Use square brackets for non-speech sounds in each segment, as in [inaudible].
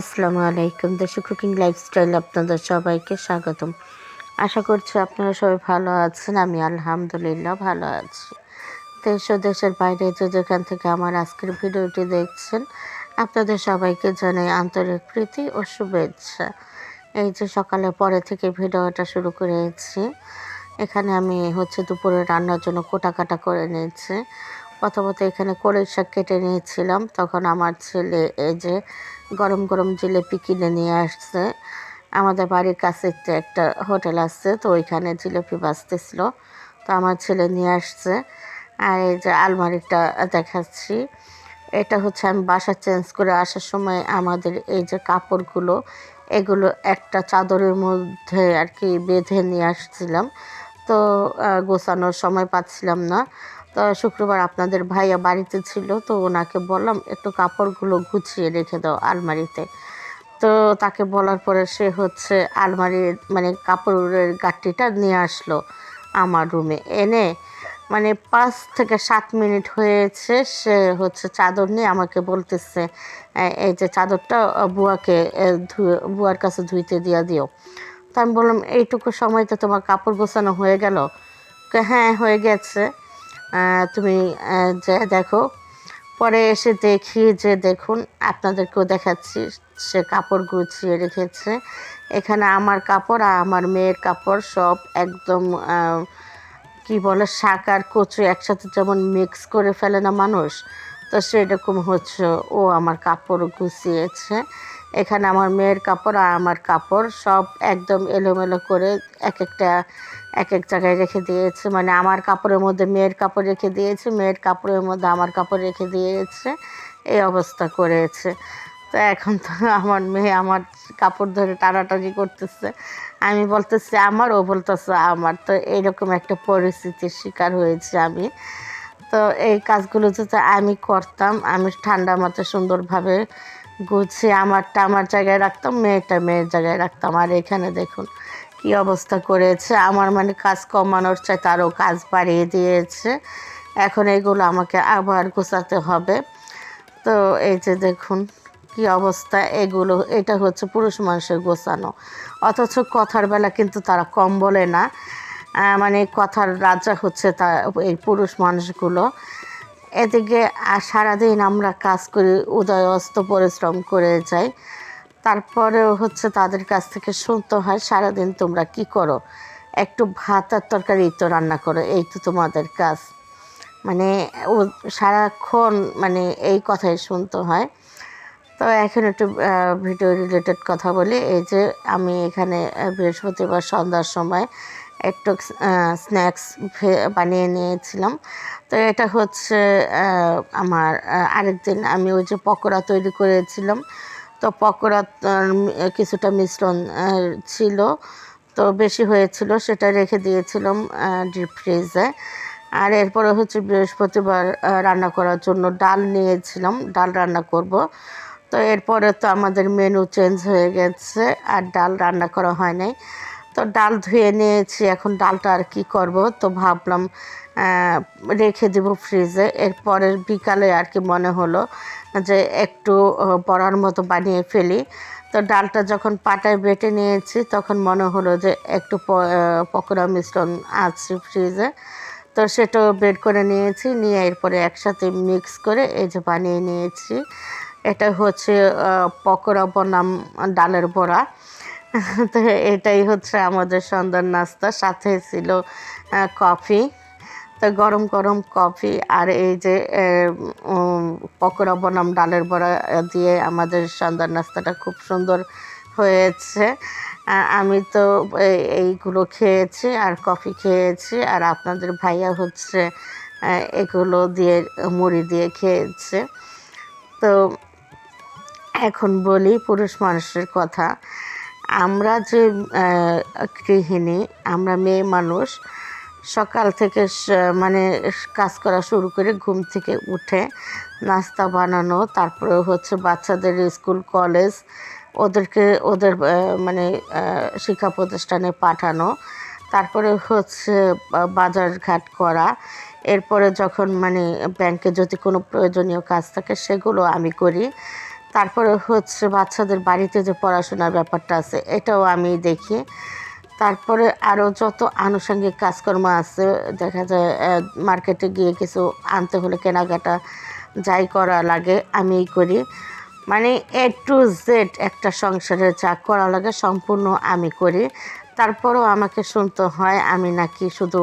আসসালামু আলাইকুম। দেশি কুকিং লাইফস্টাইল আপনাদের সবাইকে স্বাগতম। আশা করছি আপনারা সবাই ভালো আছেন, আমি আলহামদুলিল্লাহ ভালো আছি। দেশ ও দেশের বাইরে যে যেখান থেকে আমার আজকের ভিডিওটি দেখছেন, আপনাদের সবাইকে জানাই আন্তরিক প্রীতি ও শুভেচ্ছা। এই যে সকালে পরে থেকে ভিডিওটা শুরু করেছি, এখানে আমি হচ্ছে দুপুরে রান্নার জন্য কোটা কাটা করে নিয়েছি। প্রথমত এখানে কড়ই শাক কেটে নিয়েছিলাম। তখন আমার ছেলে এই যে গরম গরম জিলেপি কিনে নিয়ে আসছে। আমাদের বাড়ির কাছে একটা হোটেল আছে, তো ওইখানে জিলেপি বাজতেছিল তো আমার ছেলে নিয়ে আসছে। আর এই যে আলমারিটা দেখাচ্ছি। এটা হচ্ছে আমি বাসা চেঞ্জ করে আসার সময় আমাদের এই যে কাপড়গুলো, এগুলো একটা চাদরের মধ্যে আর কি বেঁধে নিয়ে আসছিলাম। তো গোছানোর সময় পাচ্ছিলাম না। তো শুক্রবার আপনাদের ভাইয়া বাড়িতে ছিল, তো ওনাকে বললাম, একটু কাপড়গুলো গুছিয়ে রেখে দাও আলমারিতে। তো তাকে বলার পরে সে হচ্ছে আলমারির মানে কাপড়ের গাঁটটিটা নিয়ে আসলো আমার রুমে এনে মানে পাঁচ থেকে সাত মিনিট হয়েছে, সে হচ্ছে চাদর নিয়ে আমাকে বলতেছে এই যে চাদরটা বুয়াকে ধুয়ে বুয়ার কাছে ধুইতে দিয়া দিও। তো আমি বললাম, এইটুকু সময়তে তোমার কাপড় গোছানো হয়ে গেল? হ্যাঁ হয়ে গেছে। তুমি যে, দেখো। পরে এসে দেখি যে, দেখুন, আপনাদেরকেও দেখাচ্ছি, সে কাপড় গুছিয়ে রেখেছে। এখানে আমার কাপড় আর আমার মেয়ের কাপড় সব একদম কি বলে, শাক আর কচু একসাথে যেমন মিক্স করে ফেলে না মানুষ? তো সেরকম হচ্ছে, ও আমার কাপড় গুছিয়েছে। এখানে আমার মেয়ের কাপড় আর আমার কাপড় সব একদম এলোমেলো করে এক একটা এক এক জায়গায় রেখে দিয়েছে। মানে আমার কাপড়ের মধ্যে মেয়ের কাপড় রেখে দিয়েছে, মেয়ের কাপড়ের মধ্যে আমার কাপড় রেখে দিয়েছে, এই অবস্থা করেছে। তো এখন তো আমার মেয়ে আমার কাপড় ধরে টানাটানি করতেছে। আমি বলতেছি আমার ও বলতেছে আমার। তো এরকম একটা পরিস্থিতির শিকার হয়েছে আমি। তো এই কাজগুলো যদি আমি করতাম, আমি ঠান্ডা মতো সুন্দরভাবে গুছিয়ে আমারটা আমার জায়গায় রাখতাম, মেয়েটা মেয়ের জায়গায় রাখতাম। আর এখানে দেখুন কি অবস্থা করেছে? আমার মানে কাজ কমানোর চাই তারও কাজ বাড়িয়ে দিয়েছে। এখন এগুলো আমাকে আবার গোছাতে হবে। তো এই যে দেখুন কি অবস্থা, এগুলো, এটা হচ্ছে পুরুষ মানুষের গোছানো। অথচ কথার বেলা কিন্তু তারা কম বলে না। মানে কথার রাজা হচ্ছে তা, এই পুরুষ মানুষগুলো। এদিকে সারাদিন আমরা কাজ করি উদয় অস্ত পরিশ্রম করে যাই। তারপরেও হচ্ছে তাদের কাছ থেকে শুনতে হয়, সারাদিন তোমরা কি করো? একটু ভাত আর তরকারি তো রান্না করো, এই তো তোমাদের কাজ। মানে ও সারাক্ষণ মানে এই কথাই শুনতে হয়। তো এখন একটু ভিডিও রিলেটেড কথা বলি। এই যে আমি এখানে বৃহস্পতিবার সন্ধ্যার সময় একটু স্ন্যাক্স বানিয়ে নিয়েছিলাম। তো এটা হচ্ছে আমার আরেকদিন আমি ওই যে পকোড়া তৈরি করেছিলাম। তো পকোড়া কিছুটা মিশ্রণ ছিল। তো বেশি হয়েছিল, সেটা রেখে দিয়েছিলাম ডিপ ফ্রিজে আর এরপরে হচ্ছে বৃহস্পতিবার রান্না করার জন্য ডাল নিয়েছিলাম, ডাল রান্না করব। তো এরপরে তো আমাদের মেনু চেঞ্জ হয়ে গেছে, আর ডাল রান্না করা হয় নাই। তো ডাল ধুয়ে নিয়েছি, এখন ডালটা আর কি করব? তো ভাবলাম রেখে দেবো ফ্রিজে এরপরের বিকালে আর কি মনে হলো যে একটু বড়ার মতো বানিয়ে ফেলি। তো ডালটা যখন পাটায় বেটে নিয়েছি, তখন মনে হলো যে একটু পকোড়া মিশ্রণ আছে ফ্রিজে। তো সেটাও বের করে নিয়েছি, নিয়ে এরপরে একসাথে মিক্স করে এই যে বানিয়ে নিয়েছি। এটা হচ্ছে পকোড়া বনাম ডালের বড়া। [laughs] তো এটাই হচ্ছে আমাদের সন্ধ্যার নাস্তা, সাথে ছিল কফি। তো গরম গরম কফি আর এই যে পকোড়া বনাম ডালের বড়া দিয়ে আমাদের সন্ধ্যার নাস্তাটা খুব সুন্দর হয়েছে। আমি তো এইগুলো খেয়েছি আর কফি খেয়েছি আর আপনাদের ভাইয়া হচ্ছে এগুলো দিয়ে মুড়ি দিয়ে খেয়েছে। তো এখন বলি পুরুষ মানুষের কথা। আমরা যে গৃহিণী, আমরা মেয়ে মানুষ সকাল থেকে মানে কাজ করা শুরু করে ঘুম থেকে উঠে নাস্তা বানানো, তারপরে হচ্ছে বাচ্চাদের স্কুল, কলেজ, ওদেরকে, ওদের মানে শিক্ষা প্রতিষ্ঠানে পাঠানো, তারপরে হচ্ছে বাজার ঘাট করা, এরপরে যখন মানে ব্যাংকে যদি কোনো প্রয়োজনীয় কাজ থাকে সেগুলো আমি করি, তারপরে হচ্ছে বাচ্চাদের বাড়িতে যে পড়াশোনার ব্যাপারটা আছে এটাও আমি দেখি তারপরে আরও যত আনুষঙ্গিক কাজকর্ম আছে, দেখা যায় মার্কেটে গিয়ে কিছু আনতে হলে কেনাকাটা যাই করা লাগে, আমিই করি। মানে এ টু জেড একটা সংসারে যা করা লাগে সম্পূর্ণ আমি করি। তারপরও আমাকে শুনতে হয়, আমি নাকি শুধু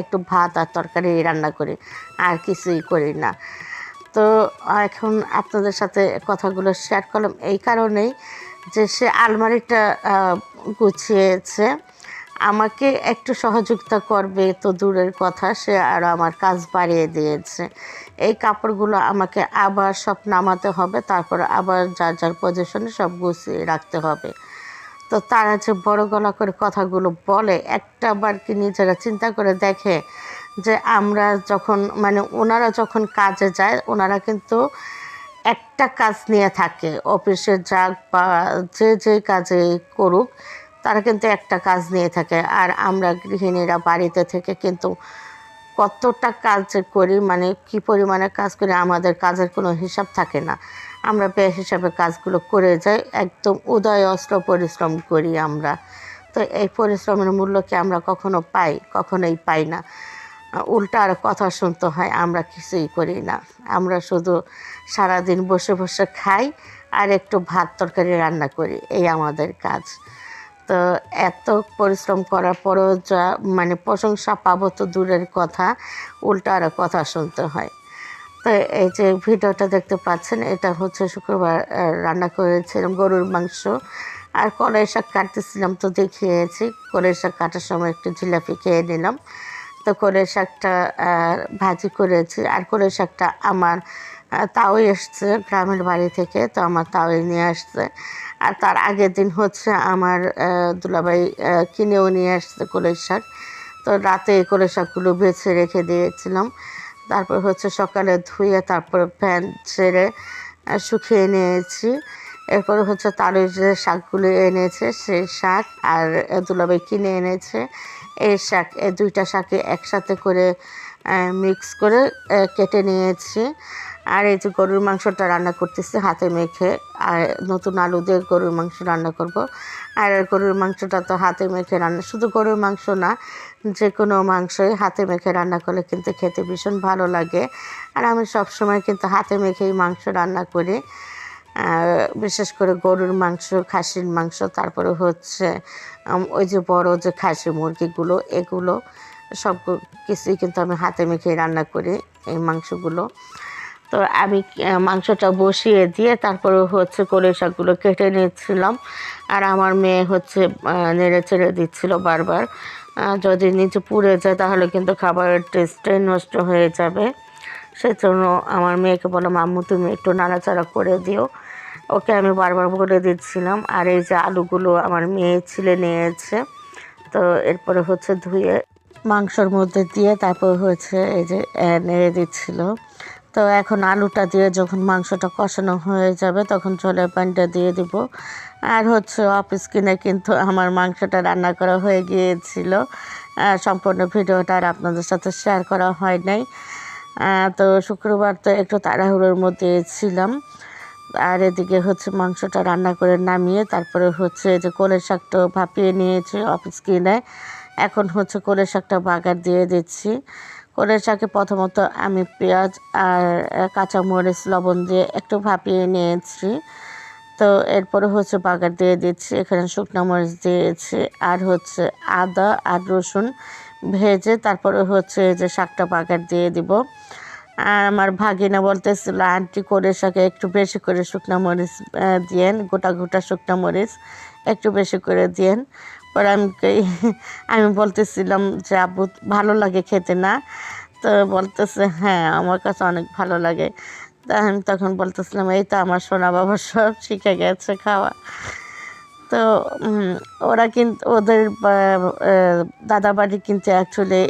একটু ভাত আর তরকারি রান্না করি, আর কিছুই করি না। তো এখন আপনাদের সাথে কথাগুলো শেয়ার করলাম, এই কারণেই যে সে আলমারিটা গুছিয়েছে। আমাকে একটু সহযোগিতা করবে তো দূরের কথা, সে আরও আমার কাজ বাড়িয়ে দিয়েছে। এই কাপড়গুলো আমাকে আবার সব নামাতে হবে, তারপর আবার যার যার পজিশনে সব গুছিয়ে রাখতে হবে। তো তারা যে বড় গলা করে কথাগুলো বলে, একটা বার কি নিজেরা চিন্তা করে দেখে যে আমরা যখন মানে ওনারা যখন কাজে যায়, ওনারা কিন্তু একটা কাজ নিয়ে থাকে অফিসে যাক বা যে যে কাজে করুক, তারা কিন্তু একটা কাজ নিয়ে থাকে। আর আমরা গৃহিণীরা বাড়িতে থেকে কিন্তু কতটা কাজ করি মানে কি পরিমাণে কাজ করি, আমাদের কাজের কোনো হিসাব থাকে না। আমরা বে হিসাবে কাজগুলো করে যাই, একদম উদয় অস্ত্র পরিশ্রম করি আমরা। তো এই পরিশ্রমের মূল্য কি আমরা কখনো পাই? কখনোই পাই না। উল্টা আর কথা শুনতে হয়, আমরা কিছুই করি না। আমরা শুধু সারাদিন বসে বসে খাই আর একটু ভাত তরকারি রান্না করি, এই আমাদের কাজ। তো এত পরিশ্রম করার পরেও যা মানে প্রশংসা পাবো তো দূরের কথা, উল্টা আরও কথা শুনতে হয়। তো এই যে ভিডিওটা দেখতে পাচ্ছেন, এটা হচ্ছে শুক্রবার রান্না করেছিলাম গরুর মাংস। আর কলাই শাক কাটতেছিলাম তো দেখিয়েছি কলাই শাক কাটার সময় একটু জিলাপি খেয়ে নিলাম। তো কলাই শাকটা ভাজি করেছি। আর কলাই শাকটা আমার তাও এসছে গ্রামের বাড়ি থেকে, তো আমার তাওই নিয়ে আসছে। আর তার আগের দিন হচ্ছে আমার দুলাভাই কিনেও নিয়ে আসছে কলাই শাক। তো রাতে এই কলাই শাকগুলো বেছে রেখে দিয়েছিলাম। তারপর হচ্ছে সকালে ধুয়ে তারপর ফ্যান ছেড়ে শুকিয়ে নিয়েছি। এরপরে হচ্ছে তার যে শাকগুলো এনেছে সেই শাক আর দুলাভাই কিনে এনেছে। এই শাক এই দুইটা শাকে একসাথে করে মিক্স করে কেটে নিয়েছি। আর এই যে গরুর মাংসটা রান্না করতেছি হাতে মেখে, আর নতুন আলু দিয়ে গরুর মাংস রান্না করব। আর গরুর মাংসটা তো হাতে মেখে রান্না, শুধু গরুর মাংস না যে কোনো মাংসই হাতে মেখে রান্না করলে কিন্তু খেতে ভীষণ ভালো লাগে। আর আমি সবসময় কিন্তু হাতে মেখেই মাংস রান্না করি। বিশেষ করে গরুর মাংস, খাসির মাংস, তারপরে হচ্ছে ওই যে বড় যে খাসি মুরগিগুলো, এগুলো সব কিছুই কিন্তু আমি হাতে মেখে রান্না করি এই মাংসগুলো। তো আমি মাংসটা বসিয়ে দিয়ে তারপরে হচ্ছে কলে শাকগুলো কেটে নিচ্ছিলাম আর আমার মেয়ে হচ্ছে নেড়ে চেড়ে দিচ্ছিল বারবার। যদি নিচে পুড়ে যায় তাহলে কিন্তু খাবারের টেস্টটাই নষ্ট হয়ে যাবে। সেজন্য আমার মেয়েকে বললাম, আম্মু, তুমি একটু নাড়াচাড়া করে দিও। ওকে আমি বারবার বলে দিচ্ছিলাম, আর এই যে আলুগুলো আমার মেয়ে ছিলে নিয়েছে, তো এরপরে হচ্ছে ধুয়ে মাংসর মধ্যে দিয়ে তারপর হচ্ছে এই যে নেড়ে দিচ্ছিল। তো এখন আলুটা দিয়ে যখন মাংসটা কষানো হয়ে যাবে তখন ছোলার পানিটা দিয়ে দিব। আর হচ্ছে অফিস কিনে কিন্তু আমার মাংসটা রান্না করা হয়ে গিয়েছিল। সম্পূর্ণ ভিডিওটা আর আপনাদের সাথে শেয়ার করা হয় নাই। তো শুক্রবার তো একটু তাড়াহুড়োর মধ্যে ছিলাম। আর এদিকে হচ্ছে মাংসটা রান্না করে নামিয়ে তারপরে হচ্ছে যে কোলের শাকটাও ভাপিয়ে নিয়েছি অফিস কিনে। এখন হচ্ছে কোলের শাকটা বাগার দিয়ে দিচ্ছি। কোলের শাকে প্রথমত আমি পেঁয়াজ আর কাঁচামরিচ লবণ দিয়ে একটু ভাপিয়ে নিয়েছি। তো এরপরে হচ্ছে বাগার দিয়ে দিচ্ছি, এখানে শুকনো মরিচ দিয়েছি আর হচ্ছে আদা আর রসুন ভেজে তারপরে হচ্ছে যে শাকটা বাগার দিয়ে দিব। আর আমার ভাগিনা বলতেছিল, আন্টি করে শাকে একটু বেশি করে শুকনো মরিচ দিয়েন, গোটা গোটা শুকনো মরিচ একটু বেশি করে দিয়েন। পরে আমি আমি বলতেছিলাম যে, আব্বু, ভালো লাগে খেতে না? তো বলতেছে হ্যাঁ আমার কাছে অনেক ভালো লাগে। তা আমি তখন বলতেছিলাম, এই তো আমার সোনা বাবা সব শিখে গেছে খাওয়া। তো ওরা কিন্তু ওদের দাদা বাড়ি কিন্তু অ্যাকচুয়ালি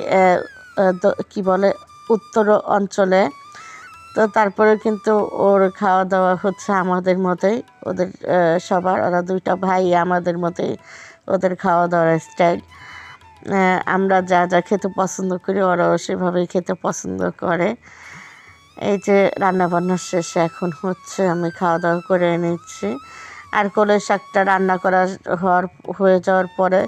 কি বলে? উত্তর অঞ্চলে। তো তারপরে কিন্তু ওর খাওয়া দাওয়া হচ্ছে আমাদের মতোই, ওদের সবার। ওরা দুইটা ভাই আমাদের মতোই ওদের খাওয়া দাওয়ার স্টাইল আমরা যা যা খেতে পছন্দ করি ওরাও সেভাবেই খেতে পছন্দ করে। এই যে রান্না বান্না শেষে এখন হচ্ছে আমি খাওয়া দাওয়া করে নিচ্ছি। আর কলের শাকটা রান্না করা হওয়ার, হয়ে যাওয়ার পরে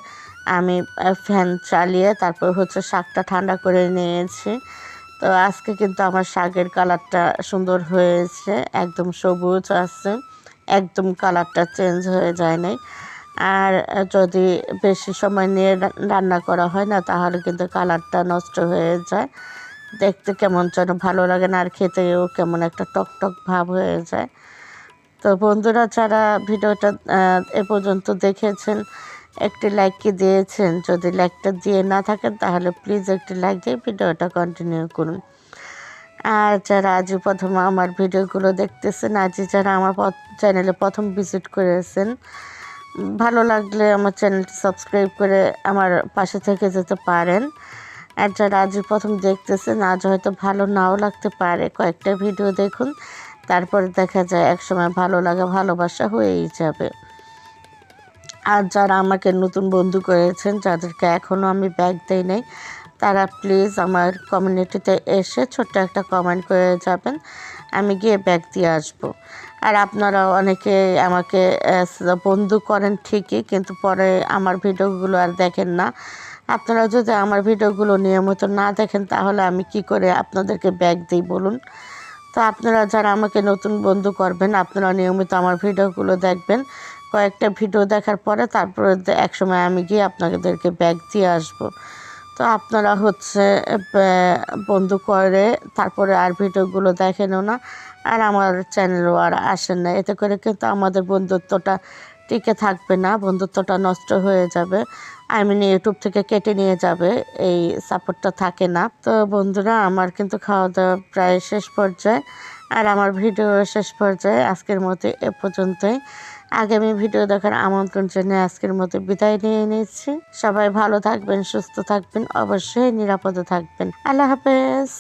আমি ফ্যান চালিয়ে তারপর হচ্ছে শাকটা ঠান্ডা করে নিয়েছি। তো আজকে কিন্তু আমার শাকের কালারটা সুন্দর হয়েছে, একদম সবুজ আছে, একদম কালারটা চেঞ্জ হয়ে যায় নাই। আর যদি বেশি সময় নিয়ে রান্না করা হয় না, তাহলে কিন্তু কালারটা নষ্ট হয়ে যায়। দেখতে কেমন যেন ভালো লাগে না, আর খেতেও কেমন একটা টক টক ভাব হয়ে যায়। তো বন্ধুরা, যারা ভিডিওটা এ পর্যন্ত দেখেছেন একটি লাইক কি দিয়েছেন। যদি লাইকটা দিয়ে না থাকেন, তাহলে প্লিজ একটি লাইক দিয়ে ভিডিওটা কন্টিনিউ করুন। আর যারা আজই প্রথম আমার ভিডিওগুলো দেখতেছেন আজই যারা আমার চ্যানেলে প্রথম ভিজিট করেছেন, ভালো লাগলে আমার চ্যানেলটি সাবস্ক্রাইব করে আমার পাশে থেকে যেতে পারেন। আর যারা আজই প্রথম দেখতেছেন, আজ হয়তো ভালো নাও লাগতে পারে। কয়েকটা ভিডিও দেখুন, তারপরে দেখা যায় একসময় ভালো লাগা, ভালোবাসা হয়েই যাবে। আর যারা আমাকে নতুন বন্ধু করেছেন, যাদেরকে এখনও আমি ব্যাগ দেই নাই, তারা প্লিজ আমার কমিউনিটিতে এসে ছোট্ট একটা কমেন্ট করে যাবেন, আমি গিয়ে ব্যাগ দিয়ে আসব। আর আপনারা অনেকে আমাকে বন্ধু করেন ঠিকই, কিন্তু পরে আমার ভিডিওগুলো আর দেখেন না। আপনারা যদি আমার ভিডিওগুলো নিয়মিত না দেখেন, তাহলে আমি কি করে আপনাদেরকে ব্যাগ দিই, বলুন? তো আপনারা যারা আমাকে নতুন বন্ধু করবেন, আপনারা নিয়মিত আমার ভিডিওগুলো দেখবেন। কয়েকটা ভিডিও দেখার পরে তারপরে একসময় আমি গিয়ে আপনাদেরকে ব্যাগ দিয়ে আসব। তো আপনারা হচ্ছে বন্ধু করে তারপরে আর ভিডিওগুলো দেখেনও না। আর আমার চ্যানেলও আর আসেন না। এতে করে কিন্তু আমাদের বন্ধুত্বটা টিকে থাকবে না, বন্ধুত্বটা নষ্ট হয়ে যাবে। আই মিন ইউটিউব থেকে কেটে নিয়ে যাবে, এই সাপোর্টটা থাকে না। তো বন্ধুরা, আমার কিন্তু খাওয়া দাওয়া প্রায় শেষ পর্যায়ে। আর আমার ভিডিও শেষ পর্যায়ে আজকের মতো এ পর্যন্তই। আগামী ভিডিও দেখার আমন্ত্রণ জানিয়ে আজকের মতো বিদায় নিয়ে নিচ্ছি। সবাই ভালো থাকবেন, সুস্থ থাকবেন, অবশ্যই নিরাপদে থাকবেন। আল্লাহ হাফেজ।